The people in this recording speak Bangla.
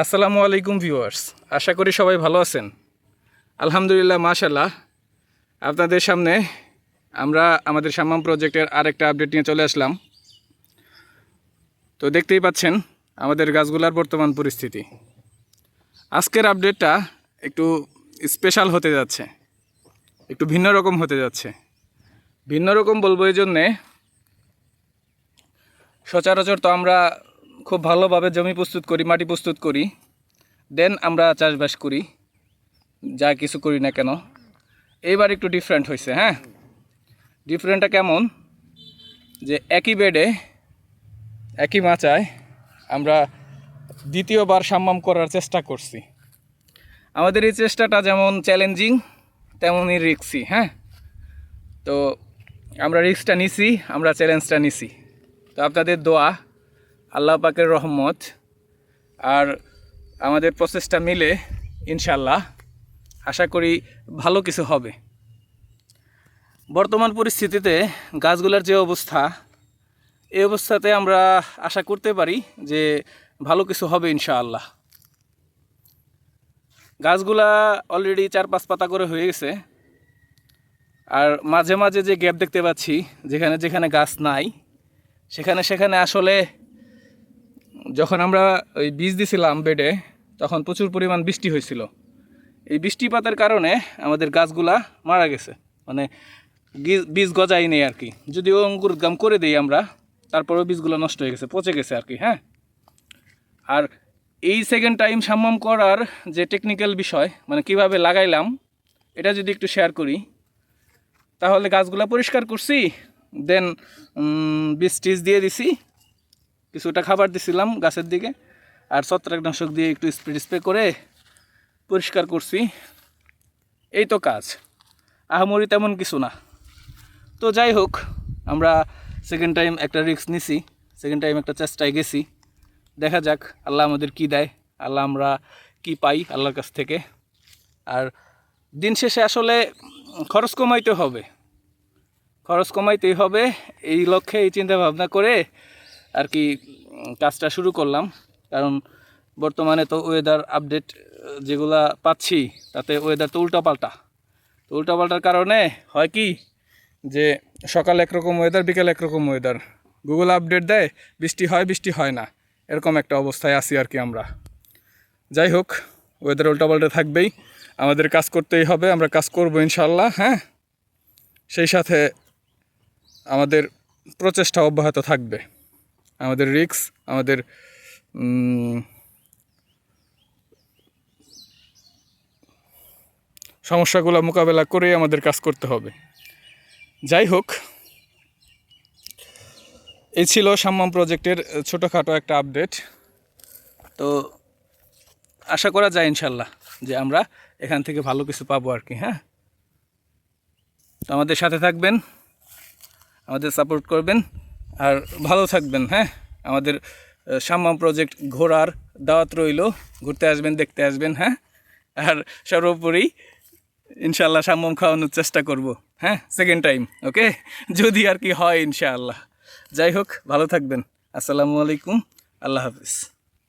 আসসালামু আলাইকুম ভিউয়ার্স, আশা করি সবাই ভালো আছেন। আলহামদুলিল্লাহ মাশাল্লাহ আপনাদের সামনে আমরা আমাদের সাম্মাম প্রজেক্টের আরেকটা আপডেট নিয়ে চলে আসলাম। তো দেখতেই পাচ্ছেন আমাদের গাছগুলার বর্তমান পরিস্থিতি। আজকের আপডেটটা একটু স্পেশাল হতে যাচ্ছে, একটু ভিন্ন রকম হতে যাচ্ছে। ভিন্ন রকম বলব এই জন্যে সচরাচর তো আমরা খুব ভালোভাবে জমি প্রস্তুত করি, মাটি প্রস্তুত করি। দেন আমরা চাষবাস করি। যা কিছু করি না কেন। এইবার একটু ডিফারেন্ট হয়েছে হ্যাঁ? ডিফারেন্টটা কেমন? যে একই বেডে, একই মাচায় আমরা দ্বিতীয়বার সাম্মাম করার চেষ্টা করছি। আমাদের এই চেষ্টাটা যেমন চ্যালেঞ্জিং তেমনই রিক্সি হ্যাঁ? তো আমরা রিক্সটা নিছি, আমরা চ্যালেঞ্জটা নিছি। তো আপনাদের দোয়া আল্লাহ পাকের রহমত আর আমাদের প্রসেসটা মিলে ইনশাল্লাহ আশা করি ভালো কিছু হবে। বর্তমান পরিস্থিতিতে গাছগুলোর যে অবস্থা, এই অবস্থাতে আমরা আশা করতে পারি যে ভালো কিছু হবে, ইনশাআল্লাহ। গাছগুলা অলরেডি চার পাঁচ পাতা করে হয়ে গেছে। আর মাঝে মাঝে যে গ্যাপ দেখতে পাচ্ছি, যেখানে যেখানে গাছ নাই, সেখানে সেখানে আসলে যখন আমরা ওই বীজ দিছিলাম বেডে, তখন প্রচুর পরিমাণ বৃষ্টি হয়েছিল। এই বৃষ্টিপাতের কারণে আমাদের গাছগুলা মারা গেছে। মানে বীজ গজাই নেই আর কি যদিও গাম করে দিই আমরা, তারপরেও বীজগুলো নষ্ট হয়ে গেছে, পচে গেছে আর কি হ্যাঁ? আর এই সেকেন্ড টাইম সাম্মাম করার যে টেকনিক্যাল বিষয় মানে কীভাবে লাগাইলাম, এটা যদি একটু শেয়ার করি, তাহলে গাছগুলো পরিষ্কার করছি দেন বীজ টিজ দিয়ে দিছি। কিছুটা খাবার দিছিলাম গাছের দিকে, আর ছত্রাকনাশক দিয়ে একটু স্প্রে স্প্রে করে পরিষ্কার করছি। এই তো কাজ, আহামরি তেমন কিছু না। তো যাই হোক, আমরা সেকেন্ড টাইম একটা রিস্ক নিছি সেকেন্ড টাইম একটা চেষ্টায় গেছি। দেখা যাক, আল্লাহ আমাদের কি দেয়, আল্লাহ আমরা কি পাই আল্লাহর কাছ থেকে। আর দিন শেষে আসলে খরচ কমাইতে হবে। খরচ কমাইতেই হবে, এই লক্ষ্যে, এই চিন্তা ভাবনা করে আর কি কাজটা শুরু করলাম। কারণ বর্তমানে তো ওয়েদার আপডেট যেগুলা পাচ্ছি, তাতে ওয়েদার তো উল্টাপাল্টা। তো উল্টাপাল্টার কারণে হয় কি যে, সকাল একরকম ওয়েদার বিকেল একরকম ওয়েদার গুগল আপডেট দেয়, বৃষ্টি হয় বৃষ্টি হয় না। এরকম একটা অবস্থায় আছি আর কি আমরা। যাই হোক ওয়েদার উল্টাপাল্টা থাকবেই। আমাদের কাজ করতেই হবে, আমরা কাজ করব ইনশাল্লাহ হ্যাঁ? সেই সাথে আমাদের প্রচেষ্টা অব্যাহত থাকবে। আমাদের রিক্স, আমাদের সমস্যাগুলো মোকাবেলা করেই আমাদের কাজ করতে হবে। যাই হোক, এই ছিল সাম্মাম প্রজেক্টের ছোটোখাটো একটা আপডেট। তো আশা করা যায় ইনশাল্লাহ যে আমরা এখান থেকে ভালো কিছু পাবো আর কি হ্যাঁ? তো আমাদের সাথে থাকবেন, আমাদের সাপোর্ট করবেন। আর ভালো থাকবেন হ্যাঁ? আমাদের শ্যামাম প্রজেক্ট ঘোরার দাওয়াত রইল। ঘুরতে আসবেন, দেখতে আসবেন হ্যাঁ? আর সর্বোপরি ইনশাল্লাহ সাম্মাম খাওয়ানোর চেষ্টা করব হ্যাঁ? সেকেন্ড টাইম ওকে যদি আর কি হয়, ইনশাআল্লাহ। যাই হোক, ভালো থাকবেন। আসসালামু আলাইকুম। আল্লাহ হাফিজ।